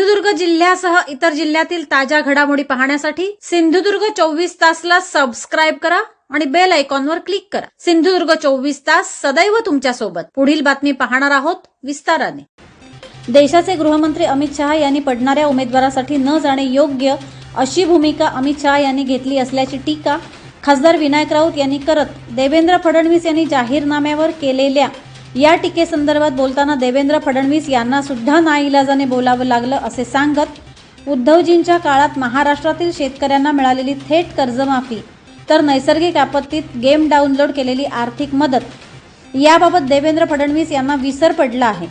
सिंधुदुर्ग जिल्ह्यासह इतर जिल्ह्यातील ताज्या घडामोडी पाहण्यासाठी सिंधुदुर्ग चोवीस तासला सबस्क्राईब करा आणि बेल आयकॉनवर क्लिक करा. सिंधुदुर्ग चोवीस तास सदैव तुमच्यासोबत पुढील बातमी पाहणार आहोत विस्ताराने. देशाचे गृहमंत्री अमित शहा यांनी पडणाऱ्या उमेदवारासाठी न जाणे योग्य अशी भूमिका अमित शहा यांनी घेतली असल्याची टीका खासदार विनायक राऊत यांनी करत देवेंद्र फडणवीस यांनी जाहीरनाम्यावर केलेल्या या टीकेसंदर्भात बोलताना देवेंद्र फडणवीस यांना सुद्धा नाईलाजाने बोलावं लागलं असे सांगत उद्धवजींच्या काळात महाराष्ट्रातील शेतकऱ्यांना मिळालेली थेट कर्जमाफी तर नैसर्गिक आपत्तीत गेम डाउनलोड केलेली आर्थिक मदत याबाबत देवेंद्र फडणवीस यांना विसर पडला आहे.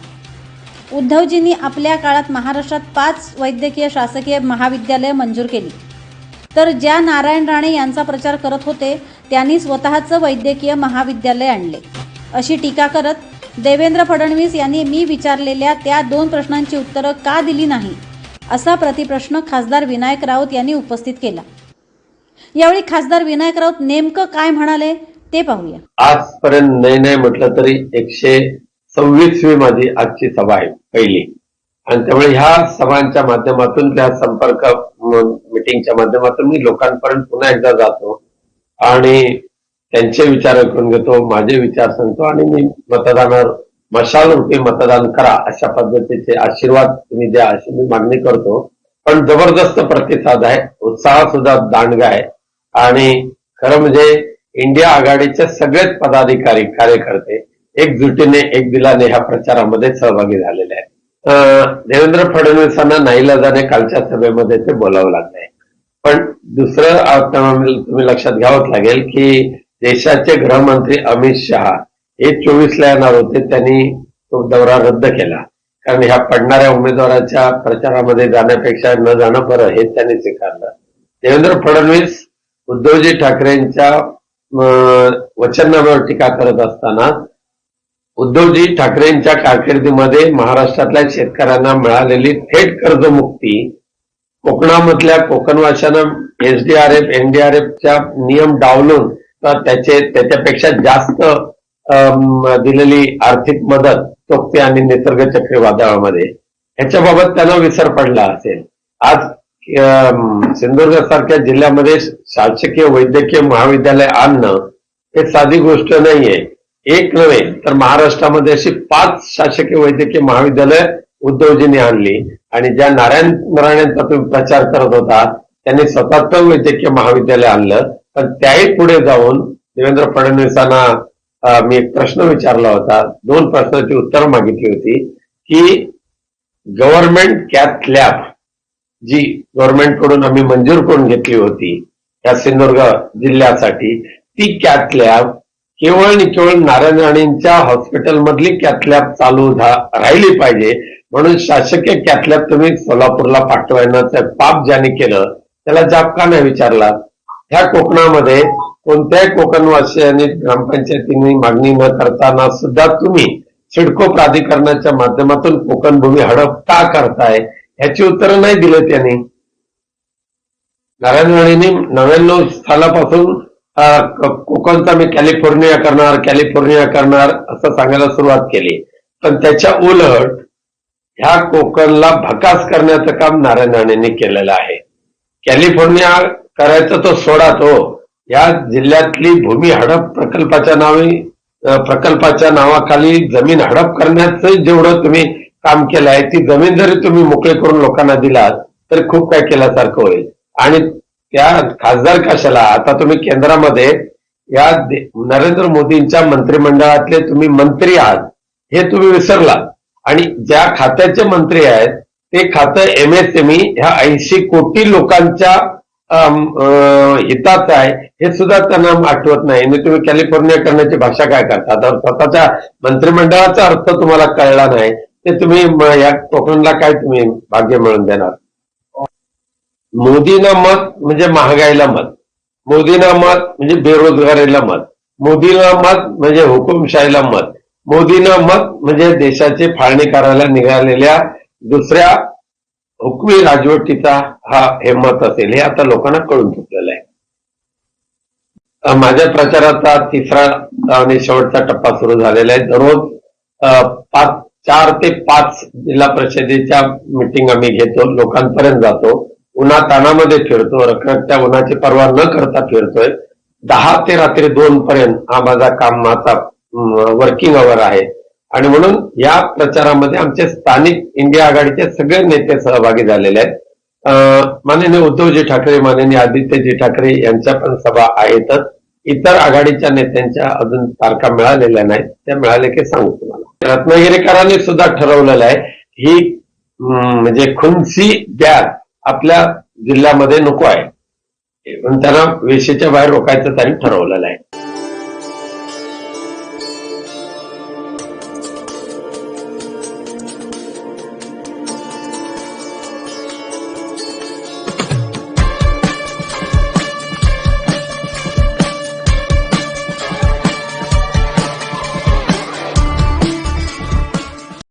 उद्धवजींनी आपल्या काळात महाराष्ट्रात पाच वैद्यकीय शासकीय महाविद्यालय मंजूर केली. तर ज्या नारायण राणे यांचा प्रचार करत होते त्यांनी स्वतःचं वैद्यकीय महाविद्यालय आणले. अशी टीका करत देवेंद्र फडणवीस यांनी मी विचारलेल्या त्या दोन प्रश्नांची उत्तरं का दिली नाही असा प्रतिप्रश्न खासदार विनायक राऊत यांनी उपस्थित केला. यावेळी खासदार विनायक राऊत नेमकं काय म्हणाले ते पाहूया. आजपर्यंत नाही नाही म्हटलं तरी एकशे सव्वीसवी माझी आजची सभा आहे पहिली. आणि त्यामुळे ह्या सभांच्या माध्यमातून त्या संपर्क मिटिंगच्या माध्यमातून मी लोकांपर्यंत पुन्हा एकदा जातो. आणि त्यांचे विचार ऐकून घेतो माझे विचार सांगतो आणि मी मतदानावर मशाल रूपी मतदान करा अशा पद्धतीचे आशीर्वाद तुम्ही द्या अशी मी मागणी करतो. पण जबरदस्त प्रतिसाद आहे उत्साह सुद्धा दांडगा आहे. आणि खरं म्हणजे इंडिया आघाडीचे सगळेच पदाधिकारी कार्यकर्ते एकजुटीने एक दिलाने ह्या प्रचारामध्ये सहभागी झालेले आहेत. देवेंद्र फडणवीसांना नाईलाजाने कालच्या सभेमध्ये ते बोलावं लागलंय पण दुसरं तुम्ही लक्षात घ्यावंच लागेल की देशाचे गृहमंत्री अमित शहा हे चोवीसला येणार होते त्यांनी तो दौरा रद्द केला. कारण ह्या पडणाऱ्या उमेदवाराच्या प्रचारामध्ये जाण्यापेक्षा न जाणं बरं हे त्यांनी स्वीकारलं. देवेंद्र फडणवीस उद्धवजी ठाकरेंच्या अं, टीका करत असताना उद्धवजी ठाकरेंच्या कारकिर्दीमध्ये महाराष्ट्रातल्या शेतकऱ्यांना मिळालेली थेट कर्जमुक्ती कोकणामधल्या कोकणवाशांना एसडीआरएफ एनडीआरएफच्या नियम डावलून तर त्याचे त्याच्यापेक्षा जास्त दिलेली आर्थिक मदत चोक्ती आणि निसर्ग चक्रीवादळामध्ये ह्याच्याबाबत त्यांना विसर पडला असेल. आज सिंधुदुर्ग सारख्या जिल्ह्यामध्ये शासकीय वैद्यकीय महाविद्यालय आणणं हे साधी गोष्ट नाहीये. एक नव्हे तर महाराष्ट्रामध्ये अशी पाच शासकीय वैद्यकीय महाविद्यालय उद्धवजींनी आणली. आणि ज्या नारायण नारायणांचा तुम्ही प्रचार करत होता त्यांनी स्वतःच वैद्यकीय महाविद्यालय आणलं. पण त्याही पुढे जाऊन देवेंद्र फडणवीसांना मी एक प्रश्न विचारला होता. दोन प्रश्नाची उत्तर मागितली होती की गव्हर्नमेंट कॅथ लॅब जी गव्हर्नमेंटकडून आम्ही मंजूर करून घेतली होती या सिंधुदुर्ग जिल्ह्यासाठी ती कॅथ लॅब केवळ आणि केवळ नारायण राणेंच्या हॉस्पिटलमधली कॅथ लॅब चालू झा- राहिली पाहिजे. म्हणून शासकीय कॅथ लॅब तुम्ही सोलापूरला पाठवण्याचं पाप ज्याने केलं त्याला जाब का नाही विचारला ह्या कोकणामध्ये कोणत्याही कोकणवासियांनी ग्रामपंचायतींनी मागणी न करताना सुद्धा तुम्ही सिडको प्राधिकरणाच्या माध्यमातून कोकण भूमी हडप का करताय ह्याची उत्तरं नाही दिले त्यांनी नारायण राणेंनी नव्याण्णव सालापासून कोकणचा मी कॅलिफोर्निया करणार कॅलिफोर्निया करणार असं सांगायला सुरुवात केली. पण त्याच्या उलट ह्या कोकणला भकास करण्याचं काम नारायण राणेंनी केलेलं आहे. कॅलिफोर्निया करायचं तो सोडा तो. या जिल्ह्यातली भूमी हडप प्रकल्पाच्या नावे प्रकल्पाच्या नावाखाली जमीन हडप करण्याचं जेवढं तुम्ही काम केलं आहे ती जमीन जरी तुम्ही मोकळे करून लोकांना दिलात तर खूप काय केल्यासारखं होईल. आणि त्या खासदार कशाला? आता तुम्ही केंद्रामध्ये या नरेंद्र मोदींच्या मंत्रिमंडळातले तुम्ही मंत्री आहात हे तुम्ही विसरलात. आणि ज्या खात्याचे मंत्री आहेत ते खातं एमएसएमई ह्या ऐंशी कोटी लोकांच्या हिताचं आहे हे सुद्धा त्यांना आठवत नाही. म्हणजे तुम्ही कॅलिफोर्निया करण्याची भाषा काय करता? तर स्वतःच्या मंत्रिमंडळाचा अर्थ तुम्हाला कळला नाही ते तुम्ही या कोकणला काय तुम्ही भाग्य मिळवून देणार? मोदीना मत म्हणजे महागाईला मत. मोदीना मत म्हणजे बेरोजगारीला मत. मोदीला मत म्हणजे हुकुमशाहीला मत. मोदीना मत म्हणजे देशाची फाळणी करायला निघालेल्या दुसऱ्या हुकमी राजवटीचा हा हे मत असेल हे आता लोकांना कळून चुकलेलं आहे. माझ्या प्रचाराचा तिसरा आणि शेवटचा टप्पा सुरू झालेला आहे. दररोज पाच चार ते पाच जिल्हा परिषदेच्या मिटिंग आम्ही घेतो लोकांपर्यंत जातो. उन्हा तानामध्ये फिरतो रखरखत्या उन्हाची पर्वा न करता फिरतोय. दहा ते रात्री दोन पर्यंत हा माझा कामाचा वर्किंग आवर आहे. आणि म्हणून या प्रचारामध्ये आमचे स्थानिक इंडिया आघाडीचे सगळे नेते सहभागी झालेले आहेत. माननीय उद्धवजी ठाकरे माननीय आदित्यजी ठाकरे यांच्या पण सभा आहेतच. इतर आघाडीच्या नेत्यांच्या अजून तारखा मिळालेल्या नाहीत. त्या मिळाल्या की सांगू तुम्हाला. रत्नागिरीकरांनी सुद्धा ठरवलेलं आहे ही म्हणजे खुनसी गॅस आपल्या जिल्ह्यामध्ये नको आहे. पण त्यांना वेशीच्या बाहेर रोखायचं त्यांनी ठरवलेलं आहे.